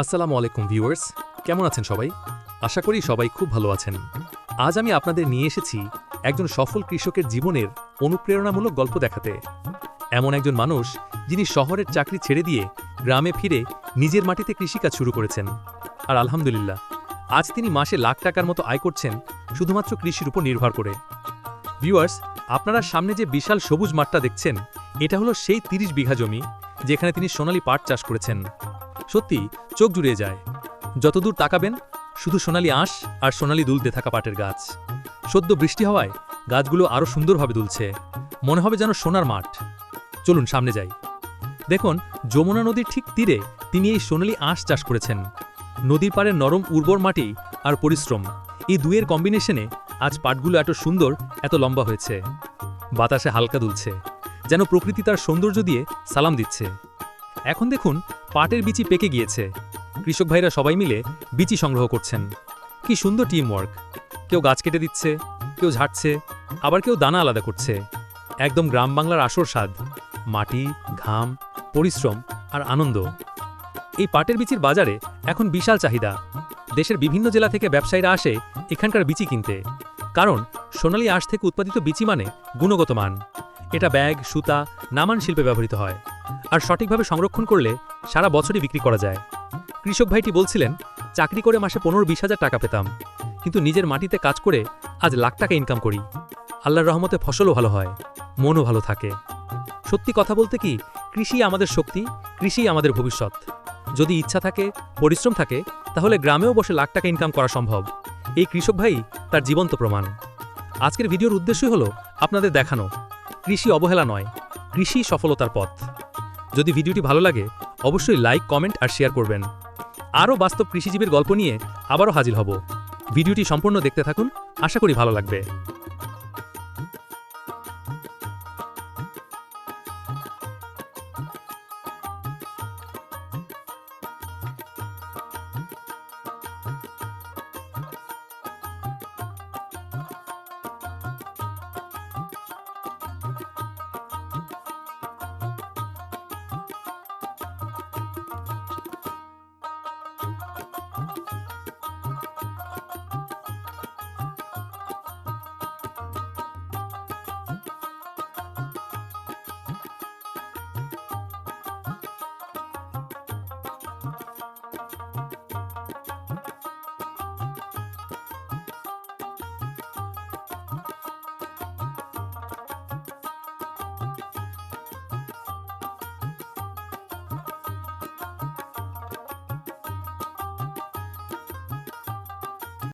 আসসালামু আলাইকুম ভিউয়ার্স, কেমন আছেন সবাই? আশা করি সবাই খুব ভালো আছেন। আজ আমি আপনাদের নিয়ে এসেছি একজন সফল কৃষকের জীবনের অনুপ্রেরণামূলক গল্প দেখাতে। এমন একজন মানুষ যিনি শহরের চাকরি ছেড়ে দিয়ে গ্রামে ফিরে নিজের মাটিতে কৃষিকাজ শুরু করেছেন। আর আলহামদুলিল্লাহ, আজ তিনি মাসে লাখ টাকার মতো আয় করছেন শুধুমাত্র কৃষির উপর নির্ভর করে। ভিউয়ার্স, আপনারা সামনে যে বিশাল সবুজ মাঠটা দেখছেন, এটা হলো সেই তিরিশ বিঘা জমি যেখানে তিনি সোনালী পাট চাষ করেছেন। সত্যি চোখ জুড়িয়ে যায়। যতদূর তাকাবেন, শুধু সোনালি আঁশ আর সোনালি দুলতে থাকা পাটের গাছ। সদ্য বৃষ্টি হওয়ায় গাছগুলো আরও সুন্দরভাবে দুলছে। মনে হবে যেন সোনার মাঠ। চলুন সামনে যাই। দেখুন, যমুনা নদীর ঠিক তীরে তিনি এই সোনালি আঁশ চাষ করেছেন। নদীর পাড়ের নরম উর্বর মাটি আর পরিশ্রম, এই দুয়ের কম্বিনেশনে আজ পাটগুলো এত সুন্দর, এত লম্বা হয়েছে। বাতাসে হালকা দুলছে, যেন প্রকৃতি তার সৌন্দর্য দিয়ে সালাম দিচ্ছে। এখন দেখুন পাটের বিচি পেকে গিয়েছে। কৃষক ভাইরা সবাই মিলে বিচি সংগ্রহ করছেন। কি সুন্দর টিম ওয়ার্ক কেউ গাছ কেটে দিচ্ছে, কেউ ঝাড়ছে, আবার কেউ দানা আলাদা করছে। একদম গ্রাম বাংলার আসর স্বাদ। মাটি, ঘাম, পরিশ্রম আর আনন্দ। এই পাটের বিচির বাজারে এখন বিশাল চাহিদা। দেশের বিভিন্ন জেলা থেকে ব্যবসায়ীরা আসে এখানকার বিচি কিনতে। কারণ সোনালী আঁশ থেকে উৎপাদিত বিচি মানে গুণগত মান। এটা ব্যাগ, সুতা, নামান শিল্পে ব্যবহৃত হয়। আর সঠিকভাবে সংরক্ষণ করলে সারা বছরই বিক্রি করা যায়। কৃষক ভাইটি বলছিলেন, চাকরি করে মাসে পনেরো বিশ হাজার টাকা পেতাম, কিন্তু নিজের মাটিতে কাজ করে আজ লাখ টাকা ইনকাম করি। আল্লাহর রহমতে ফসলও ভালো হয়, মনও ভালো থাকে। সত্যি কথা বলতে কি কৃষি আমাদের শক্তি কৃষি আমাদের ভবিষ্যৎ। যদি ইচ্ছা থাকে, পরিশ্রম থাকে, তাহলে গ্রামেও বসে লাখ টাকা ইনকাম করা সম্ভব। এই কৃষক ভাই তার জীবন্ত প্রমাণ। আজকের ভিডিওর উদ্দেশ্যই হলো আপনাদের দেখানো। কৃষি অবহেলা নয়, কৃষি সফলতার পথ। যদি ভিডিওটি ভালো লাগে অবশ্যই লাইক, কমেন্ট আর শেয়ার করবেন। আরও বাস্তব কৃষিজীবীর গল্প নিয়ে আবারও হাজির হব। ভিডিওটি সম্পূর্ণ দেখতে থাকুন। আশা করি ভালো লাগবে।